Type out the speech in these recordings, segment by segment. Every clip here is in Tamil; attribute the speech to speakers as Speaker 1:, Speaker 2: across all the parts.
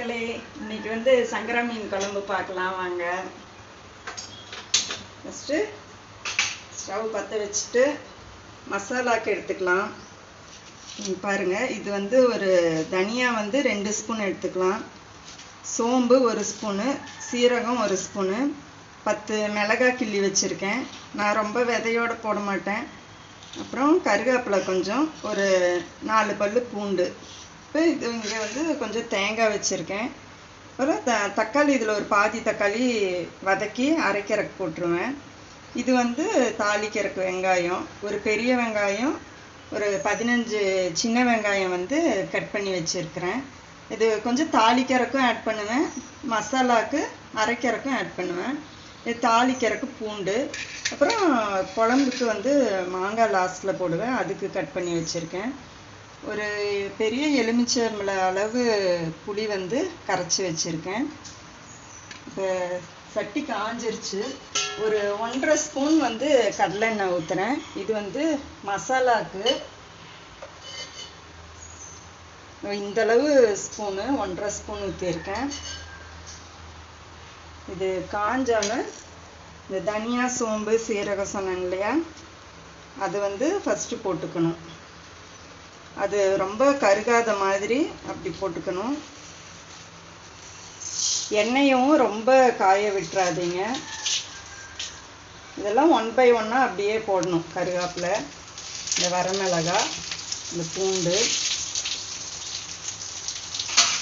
Speaker 1: மக்களே இன்னைக்கு வந்து சங்கரா மீன் குழம்பு பார்க்கலாம் வாங்க. ஃபஸ்ட்டு ஸ்டவ் பற்ற வச்சுட்டு மசாலாக்கு எடுத்துக்கலாம். பாருங்கள் பாருங்க இது வந்து ஒரு தனியா வந்து ரெண்டு ஸ்பூன் எடுத்துக்கலாம். சோம்பு ஒரு ஸ்பூனு சீரகம் ஒரு ஸ்பூனு பத்து மிளகாய் கிள்ளி வச்சுருக்கேன். நான் ரொம்ப விதையோடு போட மாட்டேன். அப்புறம் கருவேப்பிலை கொஞ்சம் ஒரு நாலு பல் பூண்டு. இங்கே வந்து கொஞ்சம் தேங்காய் வச்சுருக்கேன். அப்புறம் த தக்காளி இதில் ஒரு பாதி தக்காளி வதக்கி அரைக்கிறக்கு போட்டுருவேன். இது வந்து தாளிக்கிறக்கு வெங்காயம். ஒரு பெரிய வெங்காயம் ஒரு பதினஞ்சு சின்ன வெங்காயம் வந்து கட் பண்ணி வச்சுருக்கிறேன். இது கொஞ்சம் தாளிக்கிறக்கும் ஆட் பண்ணுவேன். மசாலாவுக்கு அரைக்கிறக்கும் ஆட் பண்ணுவேன். இது தாளிக்கிறக்கு பூண்டு. அப்புறம் குழம்புக்கு வந்து மாங்காய் லாஸ்ட்டில் போடுவேன். அதுக்கு கட் பண்ணி வச்சுருக்கேன். ஒரு பெரிய எலுமிச்சம்பளை அளவு புளி வந்து கரைச்சி வச்சுருக்கேன். இப்போ சட்டி காஞ்சிருச்சு. ஒரு ஒன்றரை ஸ்பூன் வந்து கடலெண்ணெய் ஊற்றுறேன் இது வந்து மசாலாவுக்கு இந்த அளவு ஸ்பூனு ஒன்றரை ஸ்பூன் ஊற்றிருக்கேன் இது காஞ்சாலும் இந்த தனியா சோம்பு சீரகம் சொன்னேன் இல்லையா? அது வந்து ஃபஸ்ட்டு போட்டுக்கணும். அது ரொம்ப கருகாத மாதிரி அப்படி போட்டுக்கணும். எண்ணெயும் ரொம்ப காய விட்டுறாதீங்க. இதெல்லாம் ஒன் பை ஒன்னாக அப்படியே போடணும். கருகாப்பில் இந்த வரமிளகா இந்த பூண்டு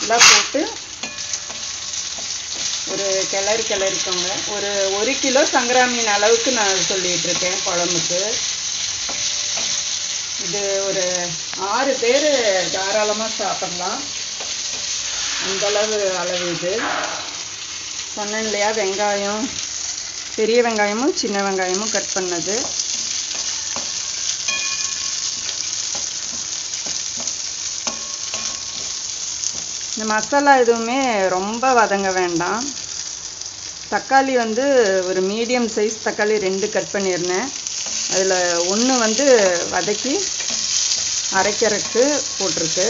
Speaker 1: எல்லாம் போட்டு ஒரு கிளறி கிளறிக்கோங்க. ஒரு ஒரு கிலோ சங்கரா மீன் அளவுக்கு நான் சொல்லிட்டு இருக்கேன் குழம்புக்கு. இது ஒரு ஆறு பேர் தாராளமாக சாப்பிடலாம். அந்தளவு அளவு இது. சொன்னேன் இல்லையா வெங்காயம் பெரிய வெங்காயமும் சின்ன வெங்காயமும் கட் பண்ணது. இந்த மசாலா எதுவுமே ரொம்ப வதங்க வேண்டாம். தக்காளி வந்து ஒரு மீடியம் சைஸ் தக்காளி ரெண்டு கட் பண்ணியிருந்தேன். அதில் ஒன்று வந்து வதக்கி அரைக்கிறதுக்கு போட்டிருக்கு.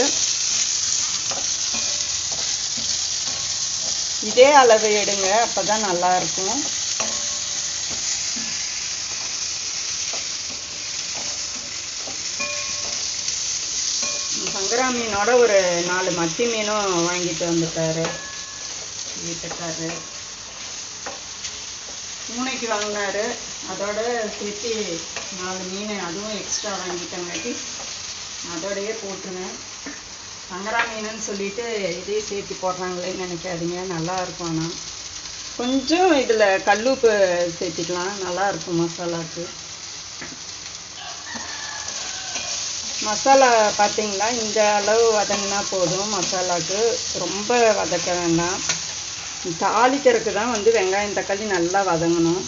Speaker 1: இதே அளவு எடுங்க அப்போ தான் நல்லாயிருக்கும் சங்கரா மீனோட ஒரு நாலு மத்தி மீனும் வாங்கிட்டு வந்துட்டாரு. வீட்டுக்காரு. பூனைக்கு வாங்கினாரு. அதோட சேர்த்து நாலு மீன் அதுவும் எக்ஸ்ட்ரா வாங்கிட்டங்காட்டி அதோடையே போட்டுனேன் சங்கரா மீனுன்னு சொல்லிட்டு இதையும் சேர்த்து போடுறாங்களேன்னு நினைக்காதீங்க. நல்லா இருக்கும் ஆனால் கொஞ்சம் இதில் கல்லுப்பு சேர்த்திக்கலாம். நல்லா இருக்கும் மசாலாவுக்கு மசாலா பார்த்தீங்களா? இந்த அளவு வதங்கினா போதும் மசாலாவுக்கு ரொம்ப வதக்க வேண்டாம். தாளிக்கிறதுக்கு தான் வந்து வெங்காயம் தக்காளி நல்லா வதங்கணும்.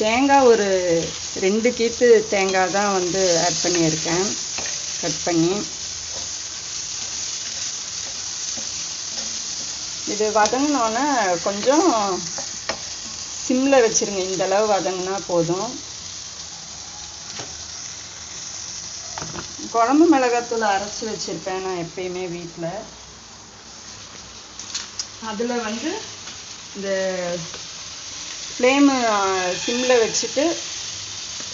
Speaker 1: தேங்காய் ஒரு ரெண்டு கீத்து தேங்காய் தான் வந்து ஆட் பண்ணியிருக்கேன். கட் பண்ணி. இது வதங்கினோன்னே கொஞ்சம் சிம்மில் வச்சுருங்க. இந்த அளவு வதங்கினா போதும். குழம்பு மிளகாத்தூள் அரைச்சி வச்சுருப்பேன் நான் எப்பயுமே வீட்டில் அதில் வந்து இந்த ஃப்ளேமு சிம்மில் வச்சுட்டு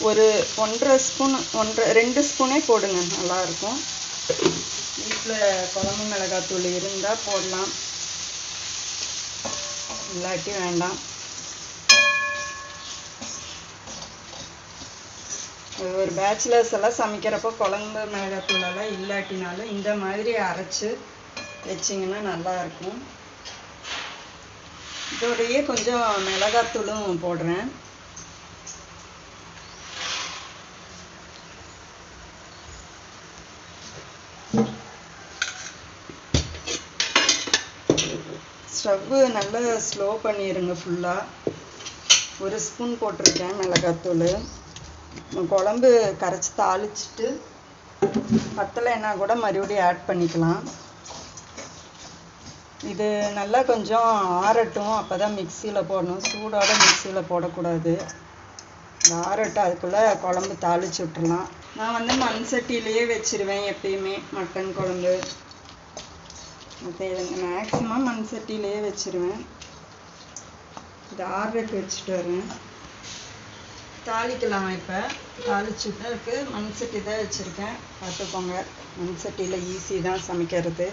Speaker 1: ஒரு ஒன்றரை ஸ்பூன் ஒன்றரை ரெண்டு ஸ்பூனே போடுங்க. நல்லாயிருக்கும். வீட்டில் குழம்பு மிளகாத்தூள் இருந்தால் போடலாம். இல்லாட்டி வேண்டாம். ஒரு பேச்சுலர்ஸ் எல்லாம் சமைக்கிறப்போ குழம்பு மிளகாத்தூள் எல்லாம் இல்லாட்டினாலும் இந்த மாதிரி அரைச்சி வச்சிங்கன்னா நல்லாயிருக்கும். இதோடையே கொஞ்சம் மிளகாத்தூளும் போடுறேன். ஸ்டவ்வு நல்லா ஸ்லோ பண்ணிடுங்க ஃபுல்லாக ஒரு ஸ்பூன் போட்டிருக்கேன் மிளகாத்தூள். குழம்பு கரைச்சி தாளிச்சிட்டு பத்தலைன்னா கூட மறுபடியும் ஆட் பண்ணிக்கலாம். இது நல்லா கொஞ்சம் ஆறட்டும் அப்போ தான் மிக்சியில் போடணும். சூடோட மிக்சியில் போடக்கூடாது. இந்த ஆறட்டும் அதுக்குள்ளே குழம்பு தாளிச்சு விட்டுறலாம். நான் வந்து மண் சட்டியிலேயே வச்சிருவேன் எப்பயுமே மட்டன் குழம்பு. மற்ற மேக்ஸிமம் மண் சட்டியிலே வச்சிருவேன். இது ஆறுக்கு வச்சுட்டு வரேன். தாளிக்கலாம் இப்போ. தாளிச்சுட்டு இருக்கு. மண் சட்டி தான் வச்சுருக்கேன். பார்த்துக்கோங்க. மண் சட்டியில் ஈஸி தான் சமைக்கிறது.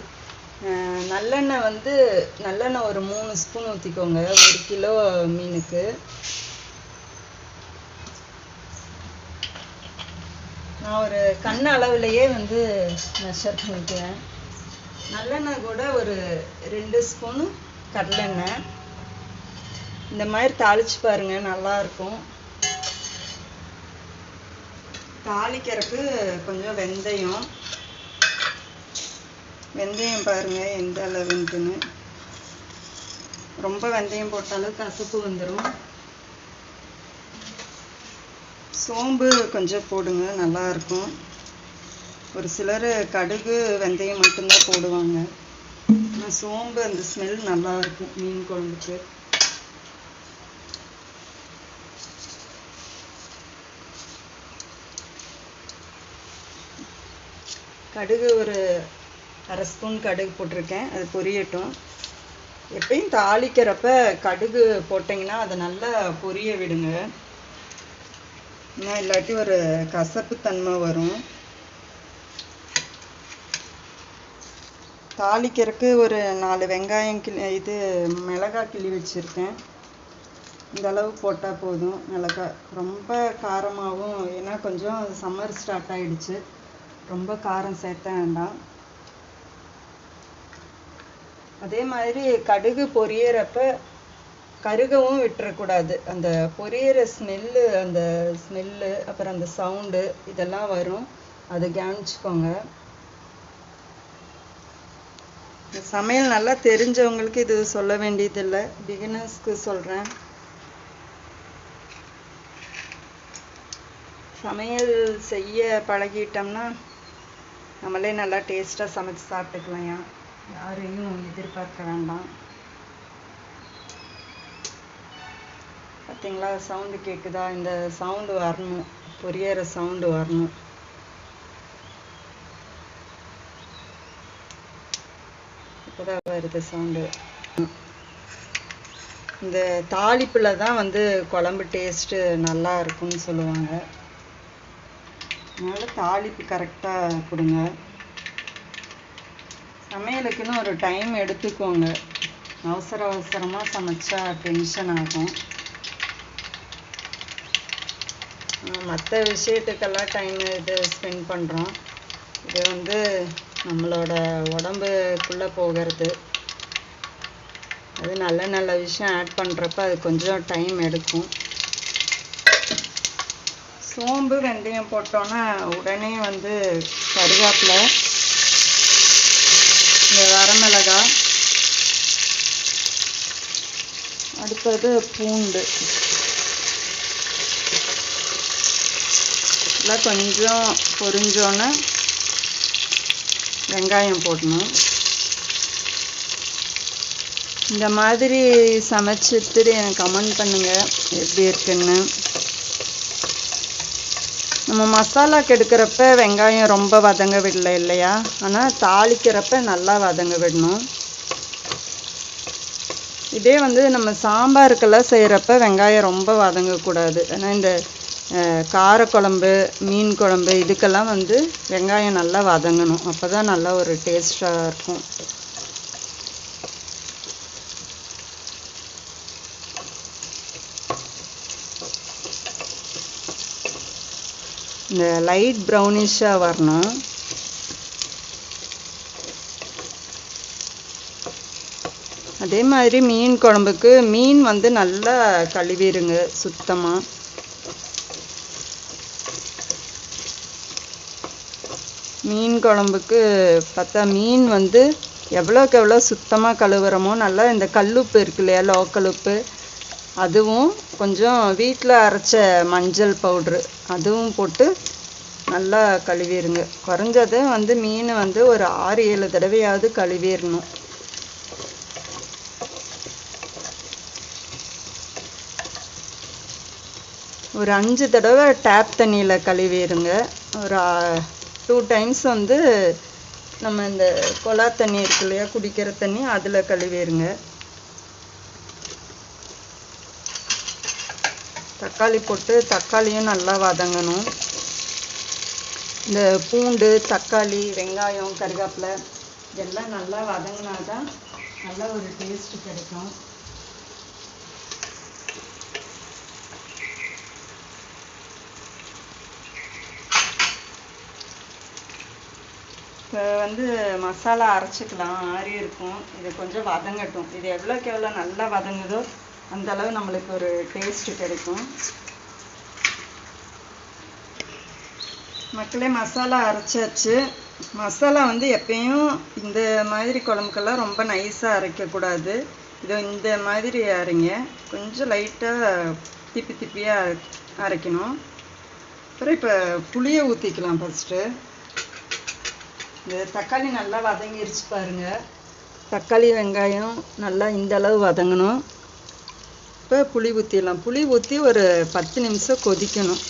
Speaker 1: நல்லெண்ணெய் வந்து நல்லெண்ணெய் ஒரு மூணு ஸ்பூன் ஊற்றிக்கோங்க ஒரு கிலோ மீனுக்கு. நான் ஒரு கண் அளவுலையே வந்து மெஷர் பண்ணிக்கிறேன். நல்லெண்ணெய் கூட ஒரு ரெண்டு ஸ்பூனு கடலெண்ணெய். இந்த மாதிரி தாளிச்சு பாருங்க நல்லா இருக்கும். தாளிக்கிறதுக்கு கொஞ்சம் வெந்தயம். வெந்தயம் பாருங்கள் எந்த அளவுன்ட்டுன்னு. ரொம்ப வெந்தயம் போட்டாலும் கசப்பு வந்துடும் சோம்பு கொஞ்சம் போடுங்க நல்லாயிருக்கும் ஒரு சிலர் கடுகு வெந்தயம் மட்டும்தான் போடுவாங்க. ஆனால் சோம்பு அந்த ஸ்மெல் நல்லாயிருக்கும் மீன் குழம்புக்கு. கடுகு ஒரு அரை ஸ்பூன் கடுகு போட்டிருக்கேன். அது பொரியட்டும். எப்பயும் தாளிக்கிறப்ப கடுகு போட்டிங்கன்னா அதை நல்லா பொரிய விடுங்க. ஏன்னா இல்லாட்டி ஒரு கசப்பு தன்மை வரும். தாளிக்கிறதுக்கு ஒரு நாலு வெங்காயம் கிளி இது மிளகாய் கிள்ளி வச்சுருக்கேன். இந்த அளவு போட்டால் போதும். மிளகாய் ரொம்ப காரமாகவும் ஏன்னா கொஞ்சம் சம்மர் ஸ்டார்ட் ஆகிடுச்சு ரொம்ப காரம் சேர்த்த வேண்டாம். அதே மாதிரி கடுகு பொரியறப்ப கருகவும் விட்டுறக்கூடாது. அந்த பொரியற ஸ்மெல்லு அந்த ஸ்மெல்லு அப்புறம் அந்த சவுண்டு இதெல்லாம் வரும். அது கவனிச்சுக்கோங்க. சமையல் நல்லா தெரிஞ்சவங்களுக்கு இது சொல்ல வேண்டியதில்லை. பிகினர்ஸ்க்கு சொல்கிறேன் சமையல் செய்ய பழகிட்டோம்னா நம்மளே நல்லா டேஸ்ட்டாக சமைச்சு சாப்பிட்டுக்கலாம்யா யாரையும் எதிர்பார்க்க வேண்டாம். பார்த்தீங்களா சவுண்டு கேட்குதா இந்த சவுண்டு வரணும். பொரியற சவுண்டு வரணும். இப்போதான் வருது சவுண்டு இந்த தாளிப்பில் தான் வந்து குழம்பு டேஸ்ட்டு நல்லா இருக்கும்னு சொல்லுவாங்க. அதனால தாளிப்பு கரெக்டாக கொடுங்க. சமையலுக்குன்னு ஒரு டைம் எடுத்துக்கோங்க. அவசர அவசரமாக சமைச்சா டென்ஷன் ஆகும். மற்ற விஷயத்துக்கெல்லாம் டைம் இது ஸ்பெண்ட் பண்ணுறோம் இது வந்து நம்மளோட உடம்புக்குள்ளே போகிறது. அது நல்ல நல்ல விஷயம் ஆட் பண்ணுறப்ப அது கொஞ்சம் டைம் எடுக்கும். சோம்பு வெந்தயம் போட்டோன்னா உடனே வந்து கருவேப்பிலை இந்த வரமிளகா. அடுத்தது பூண்டு. இதெல்லாம் கொஞ்சம் பொரிஞ்சோன்னே வெங்காயம் போடணும். இந்த மாதிரி சமைச்சிட்டு எனக்கு கமெண்ட் பண்ணுங்கள் எப்படி இருக்குன்னு. நம்ம மசாலாக்கு எடுக்கிறப்ப வெங்காயம் ரொம்ப வதங்க விடல இல்லையா? ஆனால் தாளிக்கிறப்ப நல்லா வதங்க விடணும் இதே வந்து நம்ம சாம்பாருக்கெல்லாம் செய்கிறப்ப வெங்காயம் ரொம்ப வதங்கக்கூடாது. ஏன்னா இந்த காரக்குழம்பு மீன் குழம்பு இதுக்கெல்லாம் வந்து வெங்காயம் நல்லா வதங்கணும். அப்போ தான் நல்லா ஒரு டேஸ்ட்டாக இருக்கும். இந்த லைட் ப்ரௌனிஷாக வரணும். அதே மாதிரி மீன் குழம்புக்கு மீன் வந்து நல்லா கழுவிடுங்க சுத்தமாக மீன் குழம்புக்கு பார்த்தா மீன் வந்து எவ்வளோக்கு எவ்வளோ சுத்தமாக கழுவுறோமோ நல்லா இந்த கல்லுப்பு இருக்கு இல்லையா லோக்கல் உப்பு அதுவும் கொஞ்சம் வீட்டில் அரைச்ச மஞ்சள் பவுட்ரு அதுவும் போட்டு நல்லா கழுவிடுங்க குறைஞ்சது வந்து மீன் வந்து ஒரு ஆறு ஏழு தடவையாவது கழுவிடணும் ஒரு அஞ்சு தடவை டேப் தண்ணியில் கழுவிடுங்க ஒரு டூ டைம்ஸ் வந்து நம்ம இந்த குழா தண்ணி இருக்கு இல்லையா குடிக்கிற தண்ணி அதில் கழுவிடுங்க தக்காளி போட்டு தக்காளியும் நல்லா வதங்கணும். இந்த பூண்டு தக்காளி வெங்காயம் கருவேப்பிலை இதெல்லாம் நல்லா வதங்கினா தான் நல்ல ஒரு டேஸ்ட் கிடைக்கும். இப்போ வந்து மசாலா அரைச்சிக்கலாம் ஆறி இருக்கும். இது கொஞ்சம் வதங்கட்டும். இது எவ்வளோக்கு எவ்வளோ நல்லா வதங்குதோ அந்த அளவு நம்மளுக்கு ஒரு டேஸ்ட் கிடைக்கும். மக்களே மசாலா அரைச்சாச்சு. மசாலா வந்து எப்பயும் இந்த மாதிரி குழம்புக்கெல்லாம் ரொம்ப நைஸாக அரைக்கக்கூடாது. இது இந்த மாதிரி அரைங்க. கொஞ்சம் லைட்டாக திப்பி திப்பியாக அரைக்கணும். அப்புறம் இப்போ புளியை ஊற்றிக்கலாம் ஃபஸ்ட்டு இந்த தக்காளி நல்லா வதங்கிருச்சு பாருங்கள் தக்காளி வெங்காயம் நல்லா இந்த அளவு வதங்கணும். இப்போ புளி ஊற்றிடலாம் புளி ஊற்றி ஒரு பத்து நிமிஷம் கொதிக்கணும்.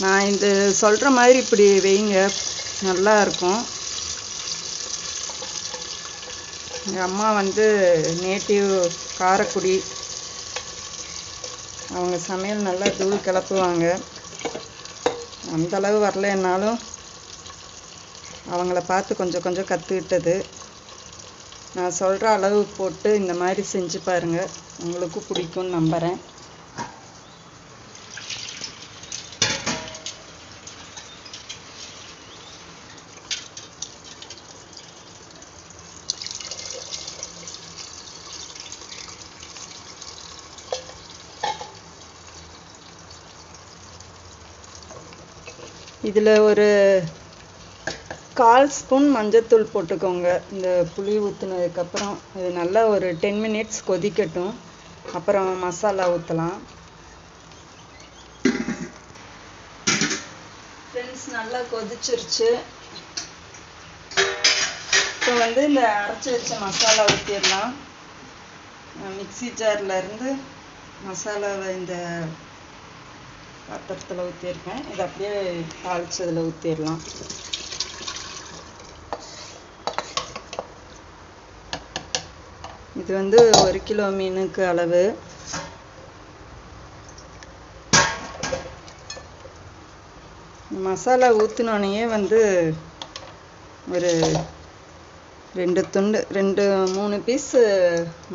Speaker 1: நான் இந்த சொல்கிற மாதிரி இப்படி வைங்க. நல்லா இருக்கும். எங்கள் அம்மா வந்து நேட்டிவ் காரக்குடி. அவங்க சமையல் நல்லா தூள் கிளப்புவாங்க. அந்தளவு வரலைன்னாலும் அவங்கள பார்த்து கொஞ்சம் கொஞ்சம் கற்றுக்கிட்டது நான் சொல்கிற அளவு போட்டு இந்த மாதிரி செஞ்சு பாருங்கள் உங்களுக்கும் பிடிக்கும்னு நம்புகிறேன் இதில் ஒரு கால் ஸ்பூன் மஞ்சத்தூள் போட்டுக்கோங்க. இந்த புளி ஊற்றுனதுக்கப்புறம் இது நல்லா ஒரு டென் மினிட்ஸ் கொதிக்கட்டும். அப்புறம் மசாலா ஊற்றலாம் ஃப்ரெண்ட்ஸ் நல்லா கொதிச்சிருச்சு. இப்போ வந்து இந்த அரைச்சி வச்ச மசாலா ஊற்றிடலாம் மிக்ஸி ஜாரில் இருந்து மசாலாவை இந்த பாத்திரத்தில் ஊற்றிருக்கேன் இதை அப்படியே தாளிச்சதில் ஊற்றிடலாம் இது வந்து ஒரு கிலோ மீனுக்கு அளவு. மசாலா ஊற்றினோடனே வந்து ஒரு ரெண்டு துண்டு ரெண்டு மூணு பீஸு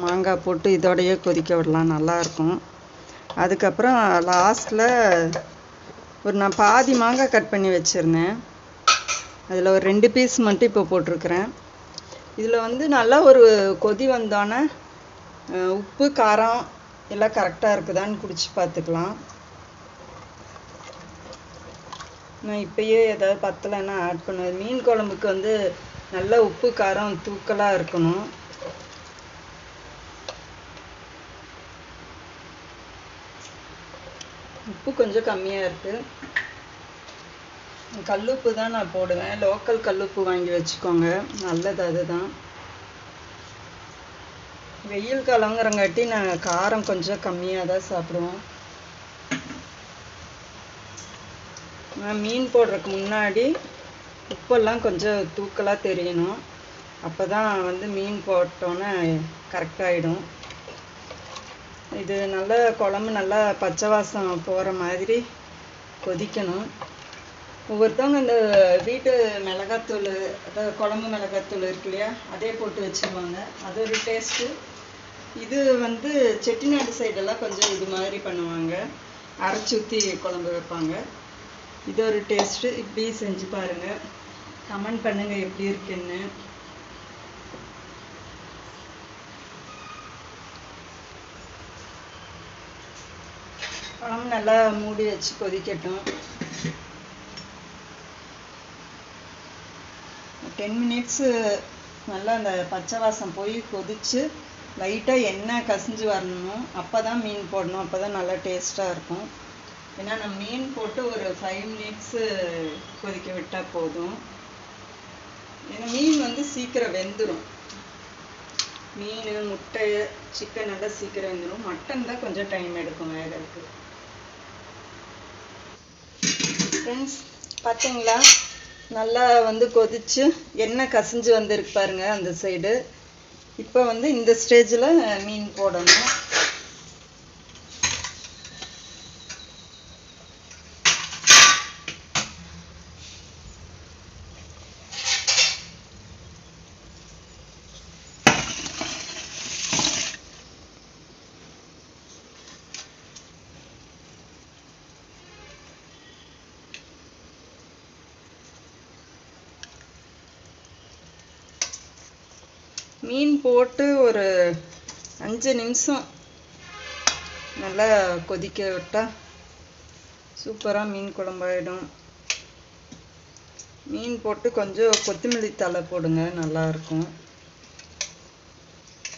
Speaker 1: மாங்காய் போட்டு இதோடையே கொதிக்க விடலாம். நல்லாயிருக்கும் அதுக்கப்புறம் லாஸ்ட்டில் ஒரு நான் பாதி மாங்காய் கட் பண்ணி வச்சுருந்தேன். அதில் ஒரு ரெண்டு பீஸ் மட்டும் இப்போ போட்டிருக்கிறேன். இதில் வந்து நல்லா ஒரு கொதி வந்தோன்னே உப்பு காரம் எல்லாம் கரெக்டாக இருக்குதான்னு குடிச்சு பார்த்துக்கலாம் நான் இப்பயே ஏதாவது பத்தலைன்னா ஆட் பண்ணுவேன். மீன் குழம்புக்கு வந்து நல்ல உப்பு காரம் தூக்கலாக இருக்கணும். உப்பு கொஞ்சம் கம்மியாக இருக்குது கல்லுப்பு தான் நான் போடுவேன். லோக்கல் கல்லுப்பு வாங்கி வச்சுக்கோங்க. நல்லது அதுதான். வெயில் காலங்கிறங்காட்டி நான் காரம் கொஞ்சம் கம்மியாக தான் சாப்பிடுவோம். நான் மீன் போடுறதுக்கு முன்னாடி உப்பெல்லாம் கொஞ்சம் தூக்கலாக தெரியணும். அப்போ தான் வந்து மீன் போட்டோன்னே கரெக்டாகிடும் இது நல்லா குழம்பு நல்லா பச்சை வாசம் போகிற மாதிரி கொதிக்கணும். ஒவ்வொருத்தவங்க இந்த வீட்டு மிளகாத்தூள் அதாவது குழம்பு மிளகாத்தூள் இருக்கு இல்லையா அதே போட்டு வச்சுருவாங்க. அது ஒரு டேஸ்ட்டு இது வந்து செட்டிநாடு சைடெல்லாம் கொஞ்சம் இது மாதிரி பண்ணுவாங்க. அரைச்சி ஊற்றி குழம்பு வைப்பாங்க. இது ஒரு டேஸ்ட்டு இப்படி செஞ்சு பாருங்கள் கமெண்ட் பண்ணுங்கள் எப்படி இருக்குன்னு. குழம்பு நல்லா மூடி வச்சு கொதிக்கட்டும். டென் மினிட்ஸு நல்லா அந்த பச்சை வாசம் போய் கொதிச்சு லைட்டாக எண்ணெய் கசிஞ்சு வரணும். அப்போ தான் மீன் போடணும். அப்போ தான் நல்லா டேஸ்ட்டாக இருக்கும். ஏன்னா நம்ம மீன் போட்டு ஒரு ஃபைவ் மினிட்ஸு கொதிக்க விட்டால் போதும். ஏன்னா மீன் வந்து சீக்கிரம் வெந்துடும் மீன் முட்டை சிக்கன் எல்லாம் சீக்கிரம் வெந்துடும் மட்டன் தான் கொஞ்சம் டைம் எடுக்கும் வேகிறதுக்கு. ஃப்ரெண்ட்ஸ் பார்த்தீங்களா நல்லா வந்து கொதிச்சு எண்ணெய் கசிஞ்சு வந்திருக்கு பாருங்க அந்த சைடு இப்போ வந்து இந்த ஸ்டேஜில் மீன் போடணும். மீன் போட்டு ஒரு அஞ்சு நிமிஷம் நல்லா கொதிக்க விட்டால் சூப்பராக மீன் குழம்பாயிடும். மீன் போட்டு கொஞ்சம் கொத்தமல்லி தழை போடுங்க நல்லாயிருக்கும்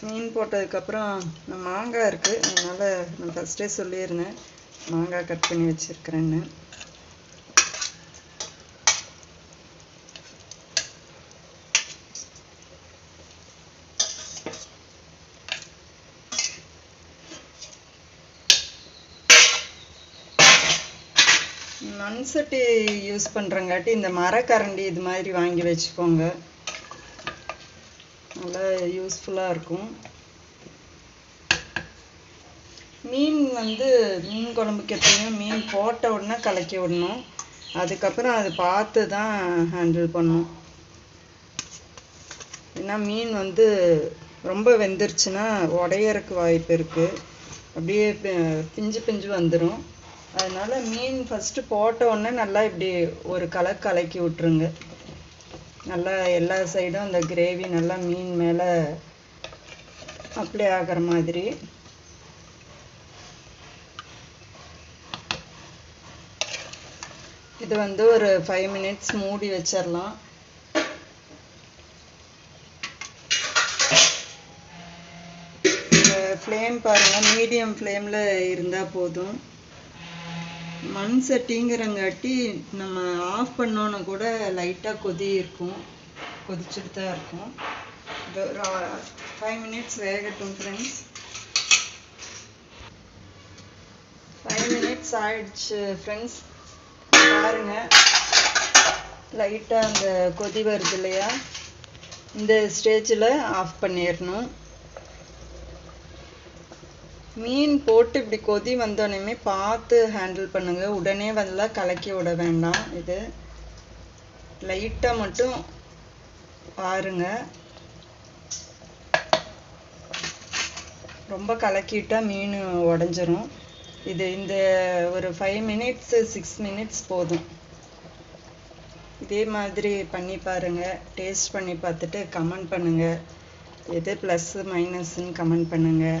Speaker 1: மீன் போட்டதுக்கப்புறம் நான் மாங்காய் இருக்குது அதனால் நான் ஃபஸ்ட்டே சொல்லியிருந்தேன் மாங்காய் கட் பண்ணி வச்சுருக்கிறேன்னு மண் சட்டி யூஸ் பண்ணுறங்காட்டி இந்த மரக்கரண்டி இது மாதிரி வாங்கி வச்சுக்கோங்க. நல்லா யூஸ்ஃபுல்லாக இருக்கும். மீன் வந்து மீன் குழம்புக்கு எப்பயுமே மீன் போட்ட உடனே கலக்கி விடணும். அதுக்கப்புறம் அது பார்த்து தான் ஹேண்டில் பண்ணும் ஏன்னா மீன் வந்து ரொம்ப வெந்துருச்சுன்னா உடையறக்கு வாய்ப்பு இருக்குது அப்படியே பிஞ்சு பிஞ்சு வந்துடும் அதனால் மீன் ஃபஸ்ட்டு போட்ட உடனே நல்லா இப்படி ஒரு கலர் கலக்கி விட்ருங்க நல்லா எல்லா சைடும் அந்த கிரேவி நல்லா மீன் மேலே அப்ளை ஆகிற மாதிரி. இது வந்து ஒரு ஃபைவ் மினிட்ஸ் மூடி வச்சிடலாம் ஃப்ளேம் பாருங்கள் மீடியம் ஃப்ளேமில் இருந்தால் போதும். மண் சட்டிங்கிறங்காட்டி நம்ம ஆஃப் பண்ணோன்னு கூட லைட்டாக கொதி இருக்கும். கொதிச்சுட்டு தான் இருக்கும். இது ஒரு ஃபைவ் மினிட்ஸ் வேகட்டும் ஃப்ரெண்ட்ஸ் ஃபைவ் மினிட்ஸ் ஆயிடுச்சு ஃப்ரெண்ட்ஸ் பாருங்க. லைட்டாக அந்த கொதி வருது இல்லையா? இந்த ஸ்டேஜில் ஆஃப் பண்ணிடணும். மீன் போட்டு இப்படி கொதி வந்தோடனே பார்த்து ஹேண்டில் பண்ணுங்க. உடனே வந்து கலக்கி விட வேண்டாம். இது லைட்டாக மட்டும் பாருங்க. ரொம்ப கலக்கிட்டால் மீன் உடஞ்சிரும். இது இந்த ஒரு ஃபைவ் மினிட்ஸ் சிக்ஸ் மினிட்ஸ் போதும். இதே மாதிரி பண்ணி பாருங்கள் டேஸ்ட் பண்ணி பார்த்துட்டு கமெண்ட் பண்ணுங்கள் எது ப்ளஸ்ஸு மைனஸ்ன்னு கமெண்ட் பண்ணுங்கள்